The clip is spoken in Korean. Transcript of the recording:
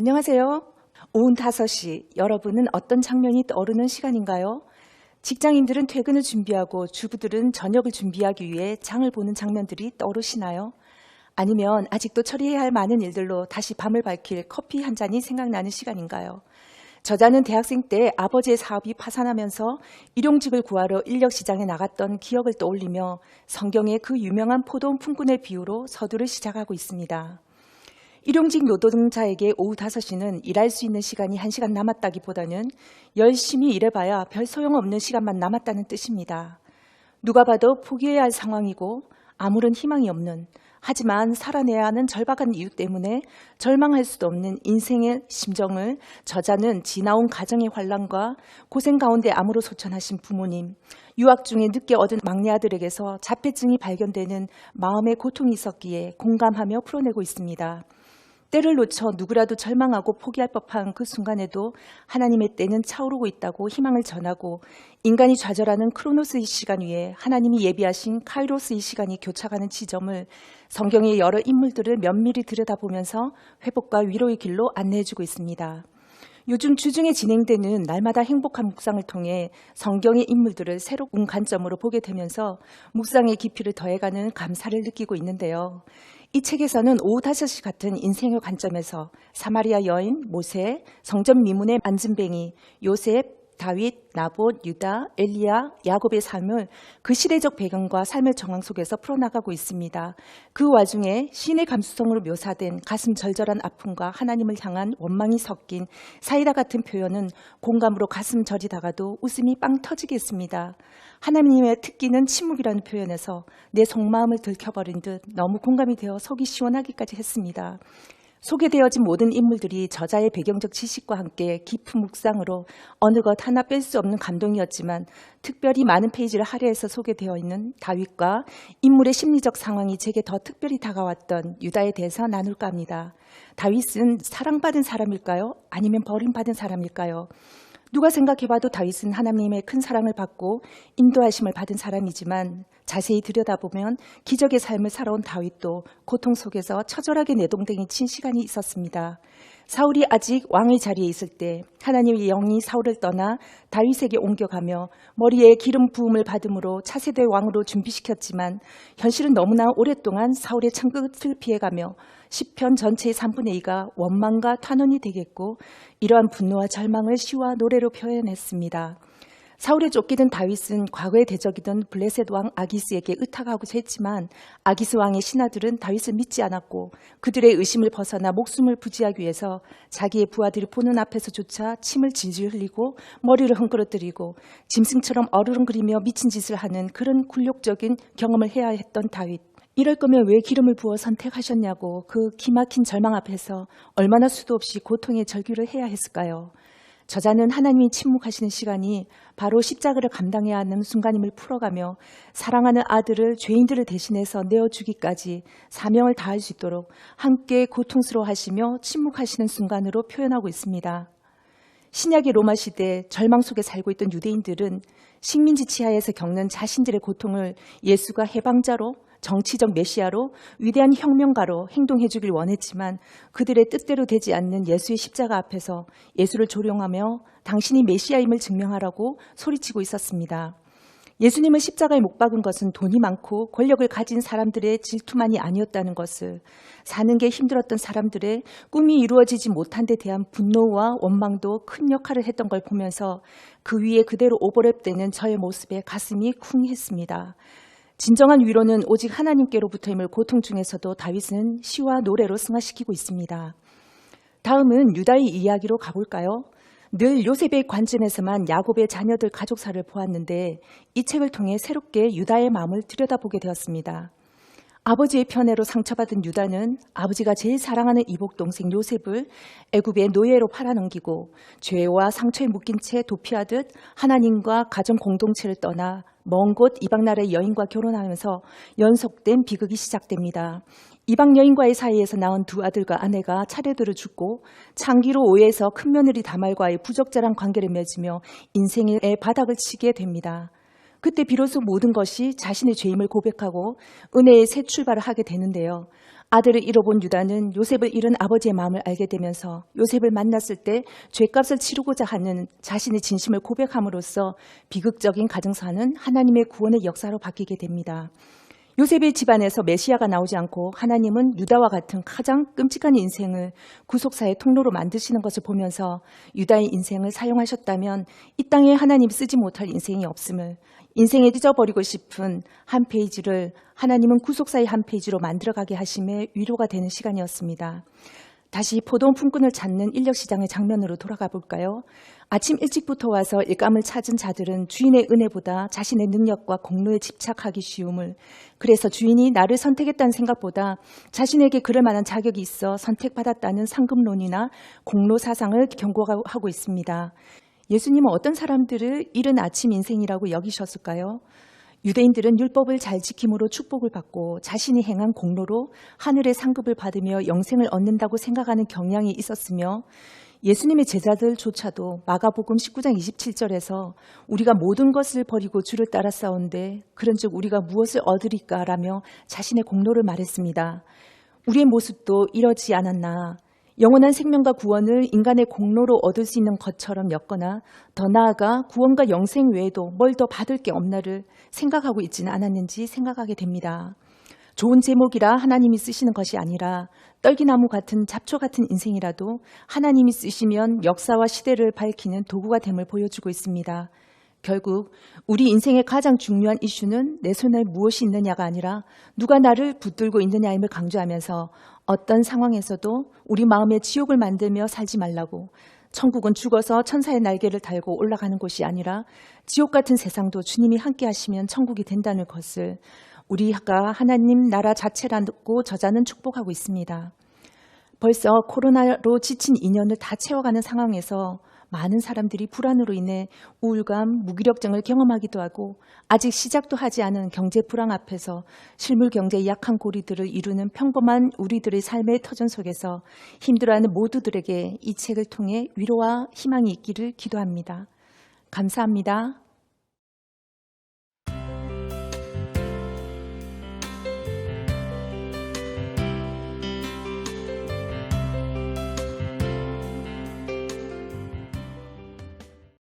안녕하세요. 오후 5시 여러분은 어떤 장면이 떠오르는 시간인가요? 직장인들은 퇴근을 준비하고 주부들은 저녁을 준비하기 위해 장을 보는 장면들이 떠오르시나요? 아니면 아직도 처리해야 할 많은 일들로 다시 밤을 밝힐 커피 한 잔이 생각나는 시간인가요? 저자는 대학생 때 아버지의 사업이 파산하면서 일용직을 구하러 인력시장에 나갔던 기억을 떠올리며 성경의 그 유명한 포도원 품꾼의 비유로 서두를 시작하고 있습니다. 일용직 노동자에게 오후 5시는 일할 수 있는 시간이 1시간 남았다기보다는 열심히 일해봐야 별 소용없는 시간만 남았다는 뜻입니다. 누가 봐도 포기해야 할 상황이고 아무런 희망이 없는 하지만 살아내야 하는 절박한 이유 때문에 절망할 수도 없는 인생의 심정을 저자는 지나온 가정의 환란과 고생 가운데 암으로 소천하신 부모님, 유학 중에 늦게 얻은 막내 아들에게서 자폐증이 발견되는 마음의 고통이 있었기에 공감하며 풀어내고 있습니다. 때를 놓쳐 누구라도 절망하고 포기할 법한 그 순간에도 하나님의 때는 차오르고 있다고 희망을 전하고 인간이 좌절하는 크로노스의 시간 위에 하나님이 예비하신 카이로스의 시간이 교차가는 지점을 성경의 여러 인물들을 면밀히 들여다보면서 회복과 위로의 길로 안내해주고 있습니다. 요즘 주중에 진행되는 날마다 행복한 묵상을 통해 성경의 인물들을 새로운 관점으로 보게 되면서 묵상의 깊이를 더해가는 감사를 느끼고 있는데요. 이 책에서는 오후 5시 같은 인생의 관점에서 사마리아 여인, 모세, 성전 미문의 안진뱅이, 요셉, 다윗, 나봇, 유다, 엘리야, 야곱의 삶을 그 시대적 배경과 삶의 정황 속에서 풀어나가고 있습니다. 그 와중에 신의 감수성으로 묘사된 가슴 절절한 아픔과 하나님을 향한 원망이 섞인 사이다 같은 표현은 공감으로 가슴 저리다가도 웃음이 빵 터지겠습니다. 하나님의 특기는 침묵이라는 표현에서 내 속마음을 들켜버린 듯 너무 공감이 되어 속이 시원하기까지 했습니다. 소개되어진 모든 인물들이 저자의 배경적 지식과 함께 깊은 묵상으로 어느 것 하나 뺄 수 없는 감동이었지만 특별히 많은 페이지를 할애해서 소개되어 있는 다윗과 인물의 심리적 상황이 제게 더 특별히 다가왔던 유다에 대해서 나눌까 합니다. 다윗은 사랑받은 사람일까요? 아니면 버림받은 사람일까요? 누가 생각해봐도 다윗은 하나님의 큰 사랑을 받고 인도하심을 받은 사람이지만 자세히 들여다보면 기적의 삶을 살아온 다윗도 고통 속에서 처절하게 내동댕이 친 시간이 있었습니다. 사울이 아직 왕의 자리에 있을 때 하나님의 영이 사울을 떠나 다윗에게 옮겨가며 머리에 기름 부음을 받음으로 차세대 왕으로 준비시켰지만 현실은 너무나 오랫동안 사울의 창끝을 피해가며 시편 전체의 3분의 2가 원망과 탄원이 되겠고 이러한 분노와 절망을 시와 노래로 표현했습니다. 사울에 쫓기던 다윗은 과거의 대적이던 블레셋 왕 아기스에게 의탁하고자 했지만 아기스 왕의 신하들은 다윗을 믿지 않았고 그들의 의심을 벗어나 목숨을 부지하기 위해서 자기의 부하들이 보는 앞에서조차 침을 질질 흘리고 머리를 흥그러뜨리고 짐승처럼 어르렁거리며 미친 짓을 하는 그런 굴욕적인 경험을 해야 했던 다윗. 이럴 거면 왜 기름을 부어 선택하셨냐고 그 기막힌 절망 앞에서 얼마나 수도 없이 고통의 절규를 해야 했을까요? 저자는 하나님이 침묵하시는 시간이 바로 십자가를 감당해야 하는 순간임을 풀어가며 사랑하는 아들을 죄인들을 대신해서 내어주기까지 사명을 다할 수 있도록 함께 고통스러워하시며 침묵하시는 순간으로 표현하고 있습니다. 신약의 로마 시대 절망 속에 살고 있던 유대인들은 식민지 치하에서 겪는 자신들의 고통을 예수가 해방자로 정치적 메시아로 위대한 혁명가로 행동해 주길 원했지만 그들의 뜻대로 되지 않는 예수의 십자가 앞에서 예수를 조롱하며 당신이 메시아임을 증명하라고 소리치고 있었습니다. 예수님을 십자가에 못 박은 것은 돈이 많고 권력을 가진 사람들의 질투만이 아니었다는 것을 사는 게 힘들었던 사람들의 꿈이 이루어지지 못한 데 대한 분노와 원망도 큰 역할을 했던 걸 보면서 그 위에 그대로 오버랩되는 저의 모습에 가슴이 쿵 했습니다. 진정한 위로는 오직 하나님께로부터임을 고통 중에서도 다윗은 시와 노래로 승화시키고 있습니다. 다음은 유다의 이야기로 가볼까요? 늘 요셉의 관점에서만 야곱의 자녀들 가족사를 보았는데 이 책을 통해 새롭게 유다의 마음을 들여다보게 되었습니다. 아버지의 편애로 상처받은 유다는 아버지가 제일 사랑하는 이복 동생 요셉을 애굽의 노예로 팔아넘기고 죄와 상처에 묶인 채 도피하듯 하나님과 가정 공동체를 떠나 먼 곳 이방 나라의 여인과 결혼하면서 연속된 비극이 시작됩니다. 이방 여인과의 사이에서 낳은 두 아들과 아내가 차례대로 죽고 창기로 오해해서 큰 며느리 다말과의 부적절한 관계를 맺으며 인생의 바닥을 치게 됩니다. 그때 비로소 모든 것이 자신의 죄임을 고백하고 은혜의 새 출발을 하게 되는데요. 아들을 잃어본 유다는 요셉을 잃은 아버지의 마음을 알게 되면서 요셉을 만났을 때 죄값을 치르고자 하는 자신의 진심을 고백함으로써 비극적인 가정사는 하나님의 구원의 역사로 바뀌게 됩니다. 요셉의 집안에서 메시아가 나오지 않고 하나님은 유다와 같은 가장 끔찍한 인생을 구속사의 통로로 만드시는 것을 보면서 유다의 인생을 사용하셨다면 이 땅에 하나님 쓰지 못할 인생이 없음을 인생에 잊어버리고 싶은 한 페이지를 하나님은 구속사의 한 페이지로 만들어가게 하심에 위로가 되는 시간이었습니다. 다시 포도원 품꾼을 찾는 인력시장의 장면으로 돌아가 볼까요? 아침 일찍부터 와서 일감을 찾은 자들은 주인의 은혜보다 자신의 능력과 공로에 집착하기 쉬움을 그래서 주인이 나를 선택했다는 생각보다 자신에게 그럴 만한 자격이 있어 선택받았다는 상급론이나 공로 사상을 경고하고 있습니다. 예수님은 어떤 사람들을 이른 아침 인생이라고 여기셨을까요? 유대인들은 율법을 잘 지킴으로 축복을 받고 자신이 행한 공로로 하늘의 상급을 받으며 영생을 얻는다고 생각하는 경향이 있었으며 예수님의 제자들조차도 마가복음 19장 27절에서 우리가 모든 것을 버리고 주를 따라 싸운데 그런즉 우리가 무엇을 얻으리까라며 자신의 공로를 말했습니다. 우리의 모습도 이러지 않았나 영원한 생명과 구원을 인간의 공로로 얻을 수 있는 것처럼 엮거나 더 나아가 구원과 영생 외에도 뭘 더 받을 게 없나를 생각하고 있지는 않았는지 생각하게 됩니다. 좋은 제목이라 하나님이 쓰시는 것이 아니라 떨기나무 같은 잡초 같은 인생이라도 하나님이 쓰시면 역사와 시대를 밝히는 도구가 됨을 보여주고 있습니다. 결국 우리 인생의 가장 중요한 이슈는 내 손에 무엇이 있느냐가 아니라 누가 나를 붙들고 있느냐임을 강조하면서 어떤 상황에서도 우리 마음에 지옥을 만들며 살지 말라고 천국은 죽어서 천사의 날개를 달고 올라가는 곳이 아니라 지옥 같은 세상도 주님이 함께 하시면 천국이 된다는 것을 우리가 하나님 나라 자체라고 저자는 축복하고 있습니다. 벌써 코로나로 지친 2년을 다 채워가는 상황에서 많은 사람들이 불안으로 인해 우울감, 무기력증을 경험하기도 하고 아직 시작도 하지 않은 경제 불황 앞에서 실물 경제의 약한 고리들을 이루는 평범한 우리들의 삶의 터전 속에서 힘들어하는 모두들에게 이 책을 통해 위로와 희망이 있기를 기도합니다. 감사합니다.